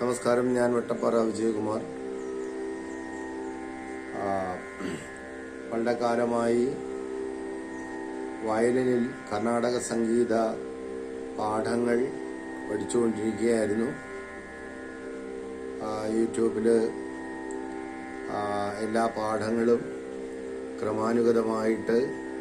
നമസ്കാരം ഞാൻ വെട്ടപ്പാറ വിജയകുമാർ. ആ, പണ്ടക്കാലമായി വയലിനിൽ കർണാടക സംഗീത പാഠങ്ങൾ പഠിച്ചുകൊണ്ടിരിക്കുകയായിരുന്നു. യൂട്യൂബിൽ എല്ലാ പാഠങ്ങളും ക്രമാനുഗതമായിട്ട്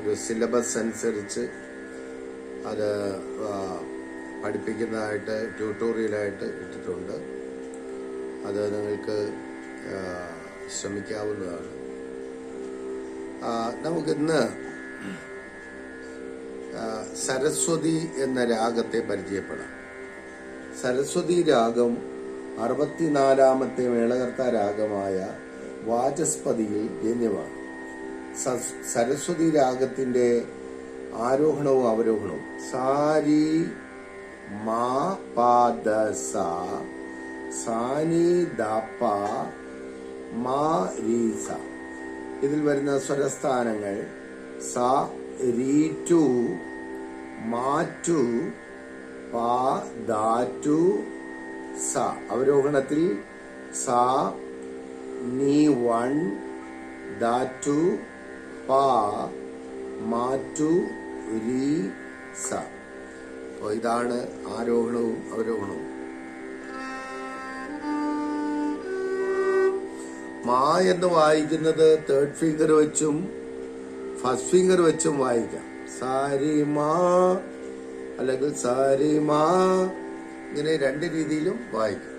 ഒരു സിലബസ് അനുസരിച്ച് അത് പഠിപ്പിക്കുന്നതായിട്ട് ട്യൂട്ടോറിയലായിട്ട് ഇട്ടിട്ടുണ്ട്. അത് നിങ്ങൾക്ക് ശ്രമിക്കാവുന്നതാണ്. നമുക്കിന്ന് സരസ്വതി എന്ന രാഗത്തെ പരിചയപ്പെടാം. സരസ്വതി രാഗം അറുപത്തിനാലാമത്തെ മേളകർത്ത രാഗമായ വാചസ്പതിയിൽ ജന്യമാണ് സരസ്വതി രാഗത്തിന്റെ ആരോഹണവും അവരോഹണവും. സാരി മാ പാദ സ സാനി ദാപ്പ മാ രീസ ഇതിൽ വരുന്ന സ്വരസ്ഥാനങ്ങൾ സ രീ ടു മാറ്റു പാ ദാറ്റു സ. അവരോഹണത്തിൽ സ നീ വൺ ദാറ്റു പാ മാറ്റു രീ സ. അപ്പോൾ ഇതാണ് ആരോഹണവും അവരോഹണവും. മാ എന്ന് വായിക്കുന്നത് തേർഡ് ഫിംഗർ വെച്ചും ഫസ്റ്റ് ഫിംഗർ വെച്ചും വായിക്കാം. സാരി മാ അല്ലെങ്കിൽ സാരി മാ ഇങ്ങനെ രണ്ട് രീതിയിലും വായിക്കാം.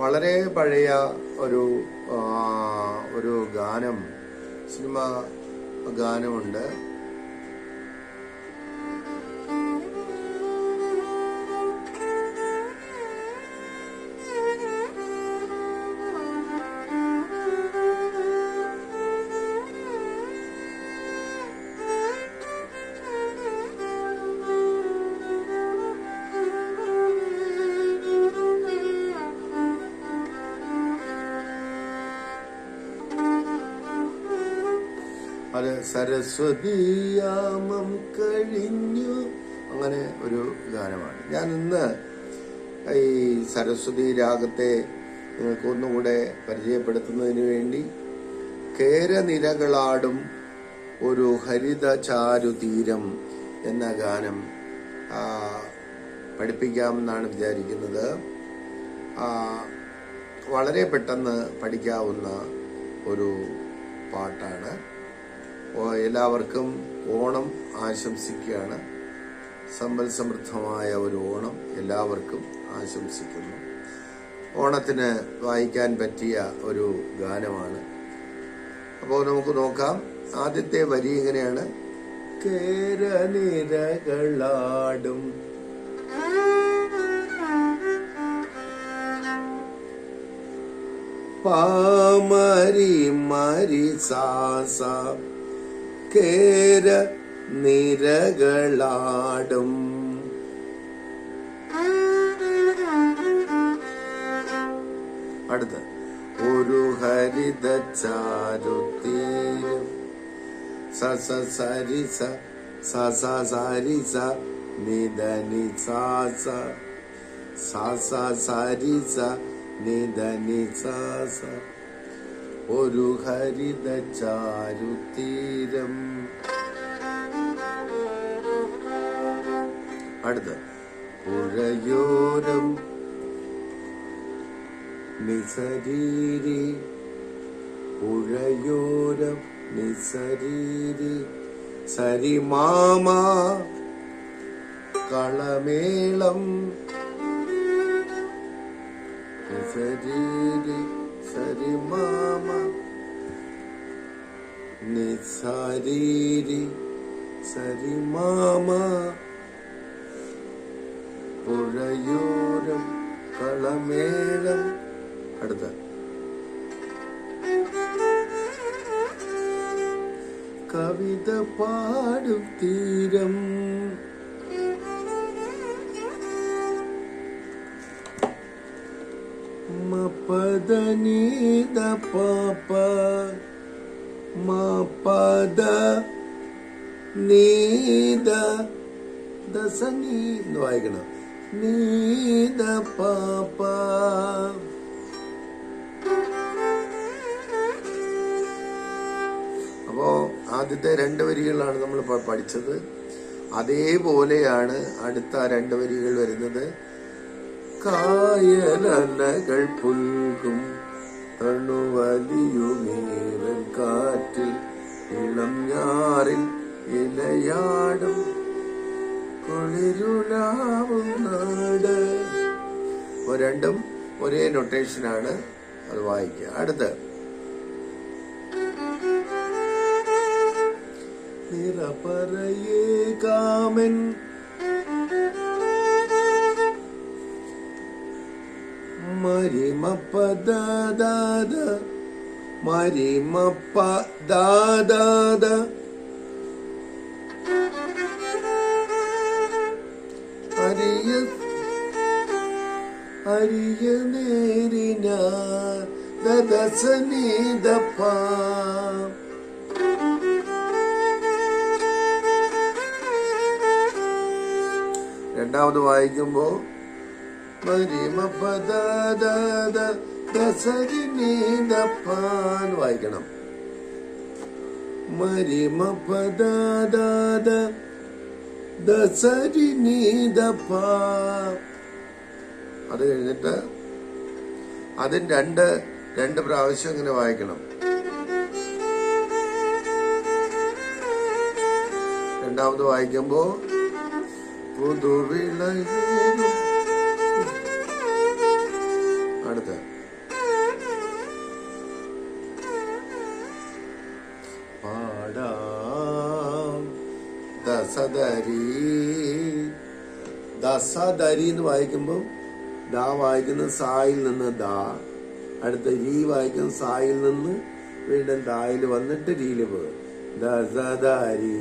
വളരെ പഴയ ഒരു ഒരു ഗാനം സിനിമ ഗാനമുണ്ട്. അത് സരസ്വതിയാമം കഴിഞ്ഞു. അങ്ങനെ ഒരു ഗാനമാണ്. ഞാൻ ഇന്ന് ഈ സരസ്വതി രാഗത്തെ നിങ്ങൾക്ക് ഒന്നുകൂടെ പരിചയപ്പെടുത്തുന്നതിന് വേണ്ടി കേരനിരകളാടും ഒരു ഹരിത ചാരു തീരം എന്ന ഗാനം പഠിപ്പിക്കാമെന്നാണ് വിചാരിക്കുന്നത്. വളരെ പെട്ടെന്ന് പഠിക്കാവുന്ന ഒരു പാട്ടാണ്. എല്ലാവർക്കും ഓണം ആശംസിക്കുകയാണ്. സമ്പൽ സമൃദ്ധമായ ഒരു ഓണം എല്ലാവർക്കും ആശംസിക്കുന്നു. ഓണത്തിന് വായിക്കാൻ പറ്റിയ ഒരു ഗാനമാണ്. അപ്പോൾ നമുക്ക് നോക്കാം. ആദ്യത്തെ വരി ഇങ്ങനെയാണ് കേരനിരകളാടും പാമരി മരി സാസ കേര നിരകളാടും. അടുത്ത്. ഒരു ഹരിത ചാരുതീരം സ സ സരി സ സ സ സരി സ നിധ നി ഒരു ഹരിത ചാരുതീരം അടുത്ത് പുഴയോരം നിസരീരി. പുഴയോരം നിസരീരി. സരിമാമ കളമേളം നിസരീരി. സരിമാമ നിസാരീരി സരിമാമ പുഴയോരം കളമേളം. അടുത്ത. കവിത പാടും തീരം. മപദ നീത പാപ മപദ നീത ദസനി എന്ന് പാപ അപ്പോ ആദ്യത്തെ രണ്ട് വരികളാണ് നമ്മൾ പഠിച്ചത്. അതേപോലെയാണ് അടുത്ത രണ്ട് വരികൾ വരുന്നത്. കായലകൾ പുൽകും. തണുവലിയുമേറൻ കാറ്റിൽ ഇളം ഞാറിൽ ഇലയാടും. കുളിരുലാവും നാട്. അപ്പൊ രണ്ടും ഒരേ നൊട്ടേഷനാണ് അത് വായിക്കുക. അടുത്ത്. നിറപറയേ കാമൻ മരിമപ്പദാദാദ മരിമപ്പദാദാദ. അരിയ അരിയ നേരിന ദദസനീതപ്പ രണ്ടാമത് വായിക്കുമ്പോ മരിമപദാദസരിനീതപ്പാൻ വായിക്കണം. അത് കഴിഞ്ഞിട്ട് രണ്ട് രണ്ട് പ്രാവശ്യം ഇങ്ങനെ വായിക്കണം. രണ്ടാമത് വായിക്കുമ്പോ പുതുവിളയേറും പാടാം. ദസദരി ദസദരി എന്ന് വായിക്കുമ്പോൾ ദാ വായിക്കുന്ന സായിൽ നിന്ന് ദാ അടുത്ത രീ വായിക്കുന്ന സായിൽ നിന്ന് വീണ്ടും ദായിൽ വന്നിട്ട് രീയിൽ പോകും ദസദരി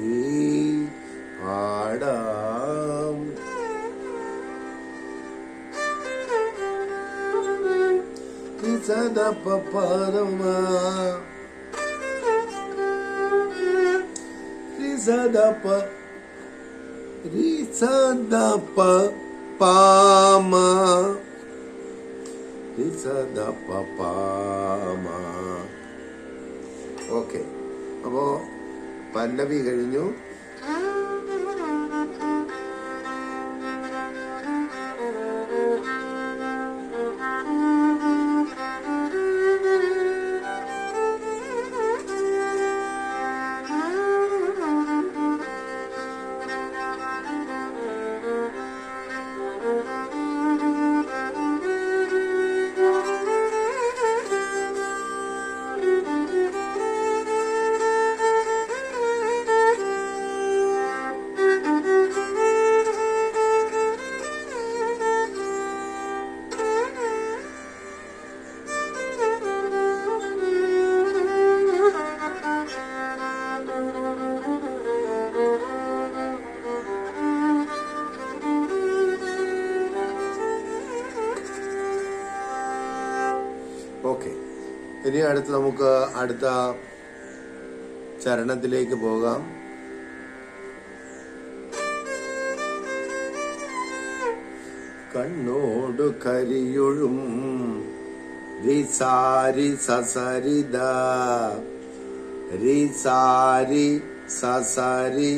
പാടാം. സദ പരമ സദപ സദപ പാമ സദപ പാമ ഓക്കെ അപ്പോ പല്ലവി കഴിഞ്ഞു. ഇനി അടുത്ത് നമുക്ക് അടുത്ത ചരണത്തിലേക്ക് പോകാം. കണ്ണോടു കരിയൊഴും റിസാരി സസരിത റിസാരി സസരി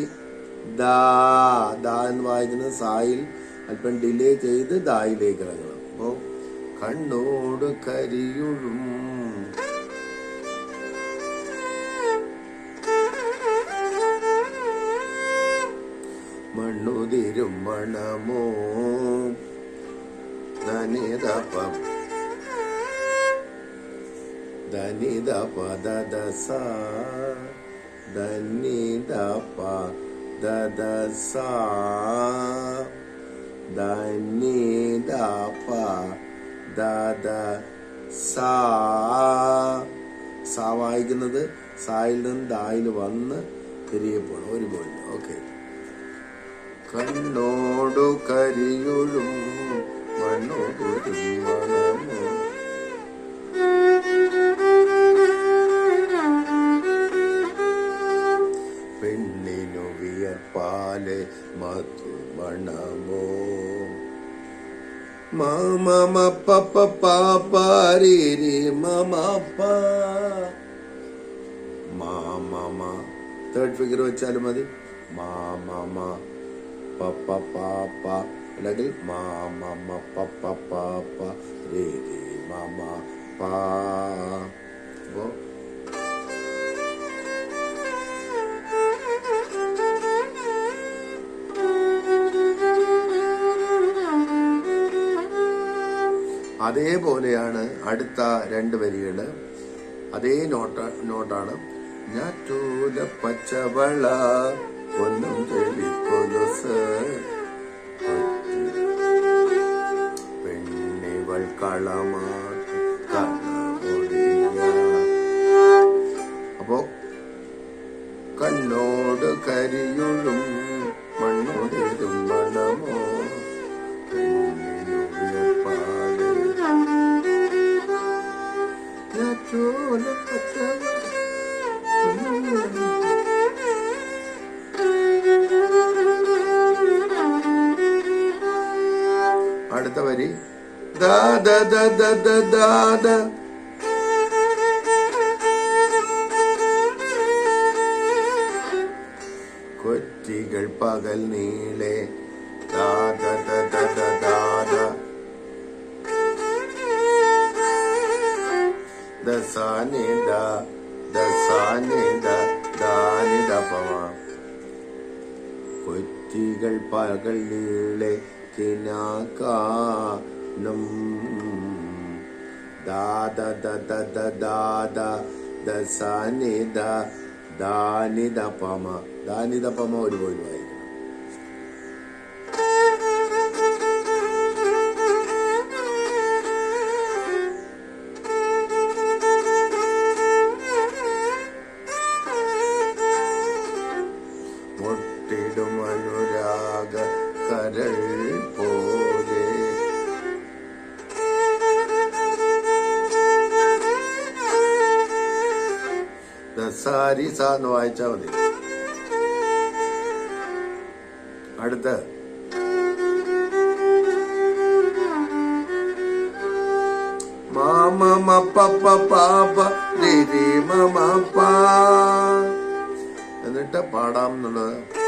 ദാ ദാ എന്ന് വായിക്കുന്ന സായിൽ അല്പം ഡിലേ ചെയ്ത് ദായിലേക്ക് ഇറങ്ങണം. അപ്പോ കണ്ണോട് കരിയൊഴും മണ്ണുതിരും മണമോ ധനിതപം ധനിത പദ ദസ ധനിത പ ധനിത ദ സാ വായിക്കുന്നത് സായിൽ നിന്ന് ദായിൽ വന്ന് തിരികെ പോകണം ഒരു പോയിന്റ് ഓക്കെ കണ്ണോടു കരിയുഴും മണ്ണോടു മണമോ പെണ്ണിനു വിയർപ്പാലെ മധുമണമോ? മമ പപ്പ പാപ്പാരി മമ മാമ തേർഡ് ഫിഗർ വെച്ചാലും മതി. മാമ പാപ്പ അല്ലെങ്കിൽ പപ്പ പാപ്പ രേ രേ പാ. അപ്പോ അതേപോലെയാണ് അടുത്ത രണ്ട് വരികൾ അതേ നോട്ട നോട്ടാണ്. ഞാറ്റൂല പച്ചവള ഒന്നും ചെളിക്കൊലുസ് പെണ്ണിവൾ കണ്ണൊടിയ അപ്പോ കണ്ണോട് കരിയുഴും മണ്ണോടിലും മണമോ? ചോല വിയർപ്പാട് ദാ da da da da da da. കൊറ്റികൾ പകൽ നീളെ. ദാ ദ ദ ദ ദ ദാ ദ. ദസാനി ദ ദസാനി ദ പവ. കൊറ്റികൾ പകൽ നീളെ കിനാക്കാനും ദാദ ദ ദ ദ ദാദ ദസാനി ദ ദാനി ദ പമ ദാനി ദ പമ ഒരു പോലും എന്ന് വായിച്ചാ മതി. അടുത്ത. മാമ പപ്പ എന്നിട്ട് പാടാം എന്നുള്ളത്.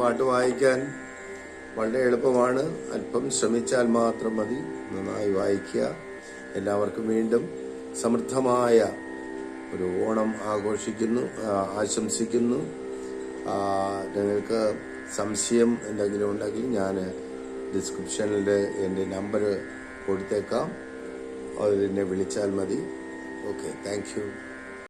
പാട്ട് വായിക്കാൻ വളരെ എളുപ്പമാണ്. അല്പം ശ്രമിച്ചാൽ മാത്രം മതി. നന്നായി വായിക്കുക. എല്ലാവർക്കും വീണ്ടും സമൃദ്ധമായ ഒരു ഓണം ആഘോഷിക്കുന്നു ആശംസിക്കുന്നു. നിങ്ങൾക്ക് സംശയം എന്തെങ്കിലും ഉണ്ടെങ്കിൽ ഞാൻ ഡിസ്ക്രിപ്ഷനിൽ എന്റെ നമ്പർ കൊടുത്തേക്കാം. അതിനെ വിളിച്ചാൽ മതി. Okay thank